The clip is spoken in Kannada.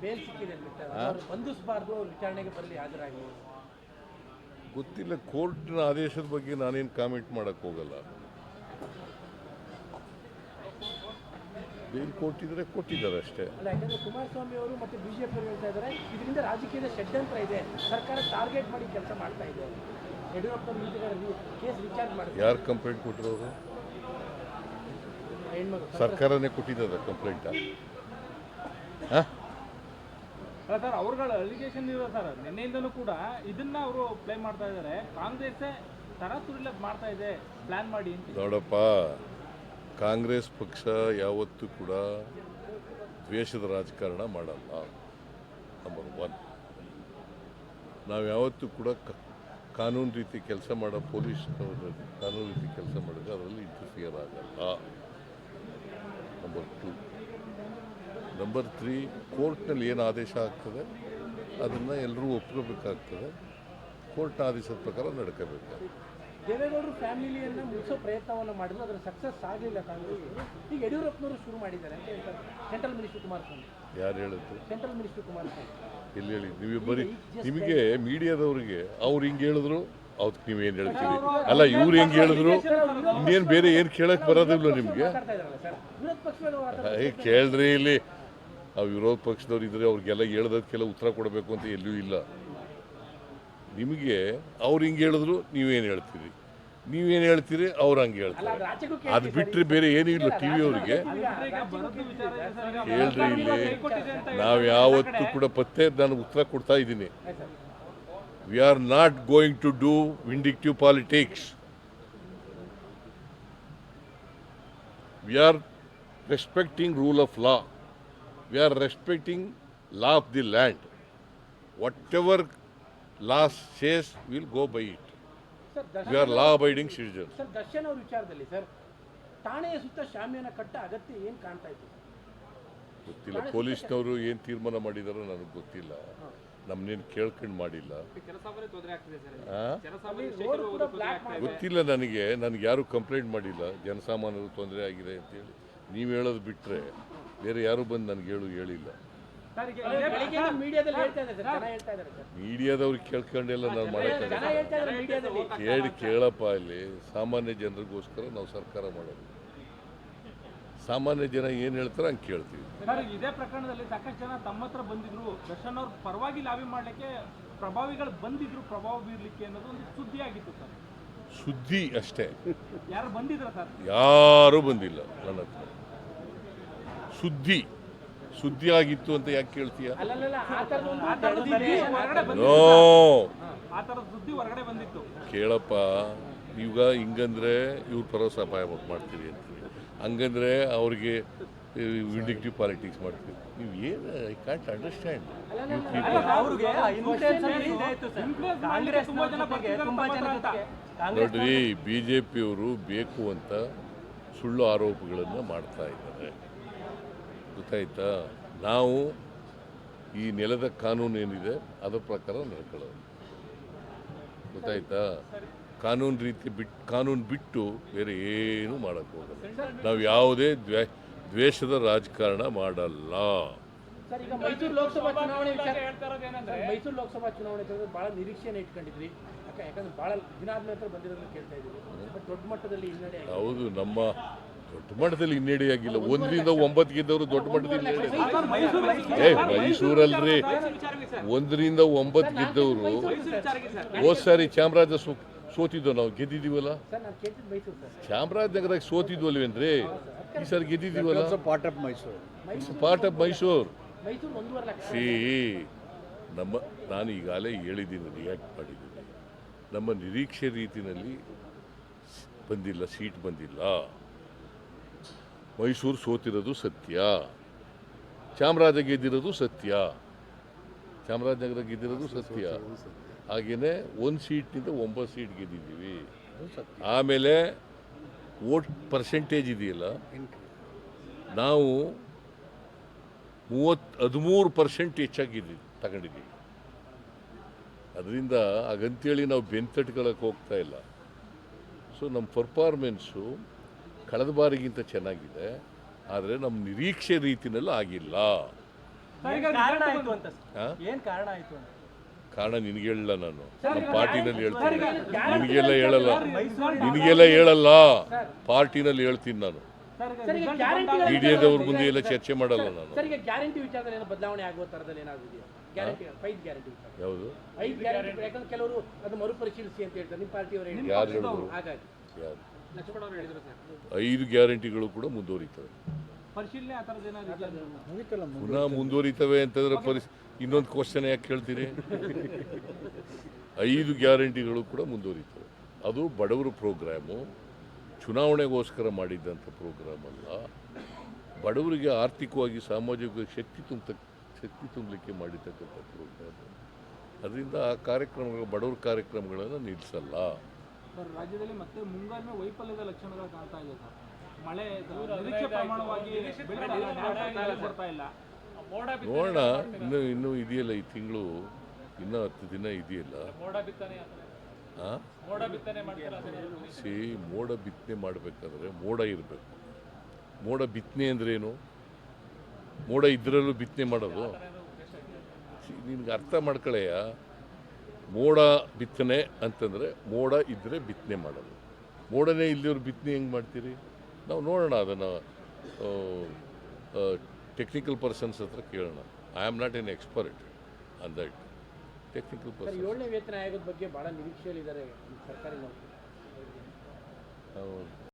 ಬೇಲ್ ಸಿಕ್ಕಿದೆ ಬಂಧಿಸಬಾರ್ದು ಅವ್ರು ವಿಚಾರಣೆಗೆ ಬರಲಿ ಹಾಜರಾಗಿ. ಗೊತ್ತಿಲ್ಲ ಕೋರ್ಟ್ನ ಆದೇಶದ ಬಗ್ಗೆ ನಾನೇನು ಕಾಮೆಂಟ್ ಮಾಡಕ್ಕೆ ಹೋಗಲ್ಲ. ಬೇಲ್ ಕೊಟ್ಟಿದ್ರೆ ಕೊಟ್ಟಿದ್ದಾರೆ ಅಷ್ಟೇ. ಅಲ್ಲ ಯಾಕಂದ್ರೆ ಕುಮಾರಸ್ವಾಮಿ ಅವರು ಮತ್ತೆ ಬಿಜೆಪಿ ಅವರು ಹೇಳ್ತಾ ಇದ್ದಾರೆ ಇದರಿಂದ ರಾಜಕೀಯದ ಷಡ್ಯಂತ್ರ ಇದೆ. ಸರ್ಕಾರ ಟಾರ್ಗೆಟ್ ಮಾಡಿ ಕೆಲಸ ಮಾಡ್ತಾ ಇದೆ. ಯಡಿಯೂರಪ್ಪ ಕೇಸ್ ವಿಚಾರ ಮಾಡಿ ಯಾರು ಕಂಪ್ಲೇಂಟ್ ಕೊಟ್ಟರು ಅವರು? ಸರ್ಕಾರನೇ ಕೊಟ್ಟಿದ್ದಾರೆ ಕಂಪ್ಲೇಂಟ? ಹಾಂ? ಅಲ್ಲ ಸರ್, ಅವ್ರುಗಳ ಅಲಿಗೇಷನ್ ಇರೋ ಸರ್, ನಿನ್ನೆಯಿಂದನೂ ಕೂಡ ಇದನ್ನ ಅವರು ಪ್ಲೇ ಮಾಡ್ತಾ ಇದ್ದಾರೆ ಕಾಂಗ್ರೆಸ್ಸೇ ತರಾತುರಿಲೆ ಮಾಡ್ತಾ ಇದೆ ಪ್ಲಾನ್ ಮಾಡಿ ಅಂತ. ನೋಡಪ್ಪ, ಕಾಂಗ್ರೆಸ್ ಪಕ್ಷ ಯಾವತ್ತೂ ಕೂಡ ದ್ವೇಷದ ರಾಜಕಾರಣ ಮಾಡಲ್ಲ. ನಂಬರ್ ಒನ್ ನಾವು ಯಾವತ್ತೂ ಕೂಡ ಕಾನೂನು ರೀತಿ ಕೆಲಸ ಮಾಡೋ ಪೊಲೀಸ್ ಕಾನೂನು ರೀತಿ ಕೆಲಸ ಮಾಡಿದ್ರೆ ಅದರಲ್ಲಿ ಇಂಟರ್ಫಿಯರ್ ಆಗಲ್ಲ. ನಂಬರ್ ಟು ನಂಬರ್ ತ್ರೀ ಕೋರ್ಟ್ನಲ್ಲಿ ಏನು ಆದೇಶ ಆಗ್ತದೆ ಅದನ್ನು ಎಲ್ಲರೂ ಒಪ್ಕೋಬೇಕಾಗ್ತದೆ. ಕೋರ್ಟ್ನ ಆದೇಶದ ಪ್ರಕಾರ ನಡ್ಕೋಬೇಕು. ದೇವೇಗೌಡರು ಫ್ಯಾಮಿಲಿಯನ್ನ ಮುಗಿಸೋ ಪ್ರಯತ್ನವನ್ನು ಮಾಡಿದ್ರು ಅದರ ಸಕ್ಸಸ್ ಆಗಲಿಲ್ಲ ಕಾಂಗ್ರೆಸ್ ಈಗ ಯಡಿಯೂರಪ್ಪನವರು ಶುರು ಮಾಡಿದ್ದಾರೆ ಅಂತ ಹೇಳ್ತಾರೆ ಸೆಂಟ್ರಲ್ ಮಿನಿಸ್ಟರ್ ಕುಮಾರಸ್ವಾಮಿ. ಯಾರು ಹೇಳಿದ್ರು ಸೆಂಟ್ರಲ್ ಮಿನಿಸ್ಟರ್ ಕುಮಾರಸ್ವಾಮಿ. ಎಲ್ಲಿ ಹೇಳಿ ನೀವು ಬರೀ ನಿಮಗೆ ಮೀಡಿಯಾದವರಿಗೆ ಅವ್ರು ಹಿಂಗೆ ಹೇಳಿದ್ರು ನೀವು ಏನು ಹೇಳ್ತೀರಿ? ಅಲ್ಲ ಇವ್ರು ಹೆಂಗೆ ಹೇಳಿದ್ರು? ಇನ್ನೇನು ಬೇರೆ ಏನು ಕೇಳಕ್ಕೆ ಬರೋದಿಲ್ಲ ನಿಮಗೆ. ಕೇಳ್ರಿ ಇಲ್ಲಿ. ಆ ವಿರೋಧ ಪಕ್ಷದವ್ರು ಇದ್ರೆ ಅವ್ರಿಗೆಲ್ಲ ಹೇಳ್ದಕ್ಕೆಲ್ಲ ಉತ್ತರ ಕೊಡಬೇಕು ಅಂತ ಎಲ್ಲೂ ಇಲ್ಲ. ನಿಮಗೆ ಅವ್ರು ಹಿಂಗೆ ಹೇಳಿದ್ರು ನೀವೇನು ಹೇಳ್ತೀರಿ? ನೀವೇನು ಹೇಳ್ತೀರಿ ಅವ್ರು ಹಂಗೆ ಹೇಳ್ತಾರೆ. ಅದು ಬಿಟ್ಟರೆ ಬೇರೆ ಏನೂ ಇಲ್ಲ ಟಿ ವಿ ಅವರಿಗೆ. ಹೇಳ್ರಿ ಇಲ್ಲಿ. ನಾವು ಯಾವತ್ತೂ ಕೂಡ ಪತ್ತೆ ನಾನು ಉತ್ತರ ಕೊಡ್ತಾ ಇದ್ದೀನಿ. We are not going to do vindictive politics we are respecting rule of law we are respecting law of the land whatever law says will go by it sir we are law abiding citizen sir Darshan ಅವ್ರ ವಿಚಾರದಲ್ಲಿ ಸರ್ ಠಾಣೆಯ ಸುತ್ತ ಶಾಮಿಯಾನ ಕಟ್ಟ ಅಗತ್ಯ ಏನು ಕಾಣ್ತಾ ಇತ್ತು? ಗೊತ್ತಿಲ್ಲ. ಪೊಲೀಸ್ನವರು ಏನು ತೀರ್ಮಾನ ಮಾಡಿದಾರೋ ನನಗೆ ಗೊತ್ತಿಲ್ಲ. ನಮ್ಮನ್ನೇನು ಕೇಳ್ಕೊಂಡು ಮಾಡಿಲ್ಲ. ಗೊತ್ತಿಲ್ಲ ನನಗೆ. ನನಗೆ ಯಾರು ಕಂಪ್ಲೇಂಟ್ ಮಾಡಿಲ್ಲ. ಜನಸಾಮಾನ್ಯರು ತೊಂದರೆ ಆಗಿದೆ ಅಂತೇಳಿ. ನೀವು ಹೇಳೋದು ಬಿಟ್ಟರೆ ಬೇರೆ ಯಾರು ಬಂದು ನನಗೆ ಹೇಳು ಹೇಳಿಲ್ಲ. ಸರ್ ಈಗ ಹೇಳ್ತಾ ಇದ್ದಾರೆ ಸರ್ ಜನ ಹೇಳ್ತಾ ಇದ್ದಾರೆ ಸರ್. ಮೀಡಿಯಾದವ್ರಿಗೆ ಕೇಳ್ಕೊಂಡೆಲ್ಲ ನಾನು ಮೀಡಿಯಾದಲ್ಲಿ. ಕೇಳಿ ಕೇಳಪ್ಪ ಇಲ್ಲಿ. ಸಾಮಾನ್ಯ ಜನರಿಗೋಸ್ಕರ ನಾವು ಸರ್ಕಾರ ಮಾಡೋದು. ಸಾಮಾನ್ಯ ಜನ ಏನು ಹೇಳ್ತಾರೆ ಹಂಗೆ ಕೇಳ್ತೀವಿ. ಸರ್ ಇದೇ ಪ್ರಕರಣದಲ್ಲಿ ಸಾಕಷ್ಟು ಜನ ತಮ್ಮ ಹತ್ರ ಬಂದಿದ್ರು. ದರ್ಶನ್ ಅವ್ರ ಪರವಾಗಿ ಲಾಬಿ ಮಾಡಲಿಕ್ಕೆ ಪ್ರಭಾವಿಗಳು ಬಂದಿದ್ರು ಪ್ರಭಾವ ಬೀರ್ಲಿಕ್ಕೆ ಅನ್ನೋದು ಒಂದು ಸುದ್ದಿ ಆಗಿತ್ತು ಸರ್. ಸುದ್ದಿ ಅಷ್ಟೇ. ಯಾರು ಬಂದಿದ್ರ ಸರ್? ಯಾರೂ ಬಂದಿಲ್ಲ ನನ್ನ ಹತ್ರ. ಸುದ್ದಿ. ಸುದ್ದಿ ಆಗಿತ್ತು ಅಂತ ಯಾಕೆ ಕೇಳ್ತೀಯ? ಕೇಳಪ್ಪ ಈಗ ಹಿಂಗಂದ್ರೆ ಇವ್ರ ಪರವಸ ಅಪಾಯ ಮಾಡ್ತೀರಿ ಅಂತ ಹಂಗಂದ್ರೆ ಅವ್ರಿಗೆ ವಿಂಡಿಕ್ಟಿವ್ ಪಾಲಿಟಿಕ್ಸ್ ಮಾಡ್ತೀವಿ ನೀವು ಏನು ಐ ಕ್ಯಾಂಟ್ ಅಂಡರ್ಸ್ಟ್ಯಾಂಡ್ ನೋಡ್ರಿ ಬಿ ಜೆ ಪಿಯವರು ಬೇಕು ಅಂತ ಸುಳ್ಳು ಆರೋಪಗಳನ್ನು ಮಾಡ್ತಾ ಇದ್ದಾರೆ. ಗೊತ್ತಾಯ್ತಾ? ನಾವು ಈ ನೆಲದ ಕಾನೂನು ಏನಿದೆ ಅದರ ಪ್ರಕಾರ ನಡ್ಕೊಳ್ಳೋದು. ಗೊತ್ತಾಯ್ತಾ? ಕಾನೂನು ರೀತಿ ಬಿಟ್ಟು ಕಾನೂನು ಬಿಟ್ಟು ಬೇರೆ ಏನೂ ಮಾಡೋಕ್ಕೆ ಹೋಗಲ್ಲ. ನಾವು ಯಾವುದೇ ದ್ವೇ ದ್ವೇಷದ ರಾಜಕಾರಣ ಮಾಡಲ್ಲ. ಮೈಸೂರು ಲೋಕಸಭಾ ಚುನಾವಣೆ ಮೈಸೂರು ಲೋಕಸಭಾ ಚುನಾವಣೆ ಬಹಳ ನಿರೀಕ್ಷೆಯನ್ನು ಇಟ್ಕೊಂಡಿದ್ರಿ. ಯಾಕಂದ್ರೆ ಬಹಳ ದಿನ ಆದ್ಮೇಲೆ ಬಂದಿರೋದನ್ನ ಕೇಳ್ತಾ ಇದ್ದೀವಿ. ದೊಡ್ಡ ಮಟ್ಟದಲ್ಲಿ ಹಿನ್ನಡೆ ಹೌದು. ನಮ್ಮ ದೊಡ್ಡ ಮಟ್ಟದಲ್ಲಿ ಹಿನ್ನಡೆಯಾಗಿಲ್ಲ ಒಂದರಿಂದ ಒಂಬತ್ತು ಗೆದ್ದವರು ದೊಡ್ಡ ಮಟ್ಟದಲ್ಲಿ ಹಿನ್ನಡೆ ಏ ಮೈಸೂರಲ್ರಿ. ಒಂದರಿಂದ ಒಂಬತ್ತು ಗೆದ್ದವರು ಹೋದ್ ಸಾರಿ ಚಾಮರಾಜ ಸೋ ಸೋತಿದ್ದೋ ನಾವು. ಗೆದ್ದಿದ್ದೀವಲ್ಲ? ಸರ್ ನಾನು ಕೇಳ್ತಿದ್ದು ಮೈಸೂರು ಸರ್. ಚಾಮರಾಜನಗರ ಸೋತಿದ್ವಲ್ವೇನ್ರಿ? ಈ ಸಾರಿ ಗೆದ್ದಿದ್ದೀವಲ್ಲ? Part of Mysuru part of Mysuru Mysuru ಒಂದೂವರೆ ಲಕ್ಷ ಸಿ ನಮ್ಮ ನಾನು ಈಗಾಗಲೇ ಹೇಳಿದ್ದೀನಿ ರಿಯಾಕ್ಟ್ ಮಾಡಿದ್ದೀನಿ. ನಮ್ಮ ನಿರೀಕ್ಷೆ ರೀತಿಯಲ್ಲಿ ಬಂದಿಲ್ಲ ಸೀಟ್ ಬಂದಿಲ್ಲ. ಮೈಸೂರು ಸೋತಿರೋದು ಸತ್ಯ. ಚಾಮರಾಜ ಗೆದ್ದಿರೋದು ಸತ್ಯ. ಚಾಮರಾಜನಗರ ಗೆದ್ದಿರೋದು ಸತ್ಯ. ಹಾಗೆಯೇ ಒಂದು ಸೀಟ್ನಿಂದ ಒಂಬತ್ತು ಸೀಟ್ ಗೆದ್ದಿದ್ದೀವಿ. ಆಮೇಲೆ ವೋಟ್ ಪರ್ಸೆಂಟೇಜ್ ಇದೆಯಲ್ಲ? ನಾವು ಮೂವತ್ತು, ಹದಿಮೂರು ಪರ್ಸೆಂಟ್ ಹೆಚ್ಚಾಗಿ ತಗೊಂಡಿದ್ದೀವಿ. ಅದರಿಂದ ಹಾಗಂತೇಳಿ ನಾವು ಬೆಂತಟ್ಕೊಳ್ಳೋಕೆ ಹೋಗ್ತಾ ಇಲ್ಲ. ಸೊ ನಮ್ಮ ಪರ್ಫಾರ್ಮೆನ್ಸು ಕಳೆದ ಬಾರಿಗಿಂತ ಚೆನ್ನಾಗಿದೆ ಆದರೆ ನಮ್ಮ ನಿರೀಕ್ಷೆ ರೀತಿನಲ್ಲಿ ಆಗಿಲ್ಲ. ಕಾರಣ ನಿನಗೆ ಹೇಳಲ್ಲ ನಾನು. ನಮ್ಮ ಪಾರ್ಟಿನಲ್ಲಿ ಹೇಳ್ತೀನಿ. ನಿನಗೆಲ್ಲ ಹೇಳಲ್ಲ. ನಿನಗೆಲ್ಲ ಹೇಳಲ್ಲ. ಪಾರ್ಟಿನಲ್ಲಿ ಹೇಳ್ತೀನಿ ನಾನು. ಮೀಡಿಯಾದವ್ರ ಮುಂದೆ ಎಲ್ಲ ಚರ್ಚೆ ಮಾಡಲ್ಲ ನಾನು. ಬದಲಾವಣೆ ಆಗುವ ಥರದಲ್ಲಿ ಯಾವುದು? ಯಾಕಂದ್ರೆ ಕೆಲವರು ಅದು ಮರುಪರಿಶೀಲಿಸಿ ಅಂತ ಹೇಳ್ತಾರೆ. ನಿಮ್ಮ ಪಾರ್ಟಿಯವರು ಹೇಳಿ ಯಾರು? ಐದು ಗ್ಯಾರಂಟಿಗಳು ಕೂಡ ಮುಂದುವರಿತವೆ. ಪುನಃ ಮುಂದುವರಿತವೆ ಅಂತಂದ್ರೆ ಪರಿಸ್ ಇನ್ನೊಂದು ಕ್ವಶನ್ ಯಾಕೆ ಕೇಳ್ತೀರಿ? ಐದು ಗ್ಯಾರಂಟಿಗಳು ಕೂಡ ಮುಂದುವರಿತವೆ. ಅದು ಬಡವರ ಪ್ರೋಗ್ರಾಮು ಚುನಾವಣೆಗೋಸ್ಕರ ಮಾಡಿದ್ದಂಥ ಪ್ರೋಗ್ರಾಮ್ ಅಲ್ಲ ಬಡವರಿಗೆ ಆರ್ಥಿಕವಾಗಿ ಸಾಮಾಜಿಕವಾಗಿ ಶಕ್ತಿ ತುಂಬ ಶಕ್ತಿ ತುಂಬಲಿಕ್ಕೆ ಮಾಡಿರ್ತಕ್ಕಂಥ ಪ್ರೋಗ್ರಾಮ್. ಅದರಿಂದ ಆ ಕಾರ್ಯಕ್ರಮಗಳು ಬಡವರ ಕಾರ್ಯಕ್ರಮಗಳನ್ನು ನಿಲ್ಲಿಸಲ್ಲ ಸರ್ ರಾಜ್ಯದಲ್ಲಿ ಮತ್ತೆ ಮುಂಗಾರಿನ ವೈಫಲ್ಯದ ಲಕ್ಷಣಗಳು ಕಾಣ್ತಾ ಇದೆ ಸರ್. ಮಳೆ ನಿರೀಕ್ಷೆ ಪ್ರಮಾಣವಾಗಿ ಬರ್ತಾ ಇಲ್ಲ. ನೋಡೋಣ ಇನ್ನು ಇನ್ನೂ ಇದೆಯಲ್ಲ ಈ ತಿಂಗಳು ಇನ್ನೂ ಹತ್ತು ದಿನ ಇದೆಯಲ್ಲ. ಆ? ಸಿ ಮೋಡ ಬಿತ್ತನೆ ಮಾಡಬೇಕಾದ್ರೆ ಮೋಡ ಇರಬೇಕು. ಮೋಡ ಬಿತ್ತನೆ ಅಂದ್ರೇನು ಮೋಡ ಇದ್ರಲ್ಲೂ ಬಿತ್ತನೆ ಮಾಡೋದು? ನಿನ್ಗೆ ಅರ್ಥ ಮಾಡ್ಕೊಳ್ಳೆಯ ಮೋಡ ಬಿತ್ತನೆ ಅಂತಂದರೆ ಮೋಡ ಇದ್ದರೆ ಬಿತ್ತನೆ ಮಾಡೋದು. ಮೋಡನೇ ಇಲ್ಲಿವ್ರು ಬಿತ್ತನೆ ಹೆಂಗೆ ಮಾಡ್ತೀರಿ? ನಾವು ನೋಡೋಣ ಅದನ್ನು ಟೆಕ್ನಿಕಲ್ ಪರ್ಸನ್ಸ್ ಹತ್ರ ಕೇಳೋಣ. I am not an expert on that technical person ಏಳನೇ ವೇತನ ಆಯೋಗದ ಬಗ್ಗೆ ಭಾಳ ನಿರೀಕ್ಷೆಯಲ್ಲಿದ್ದಾರೆ ಸರ್ಕಾರಿ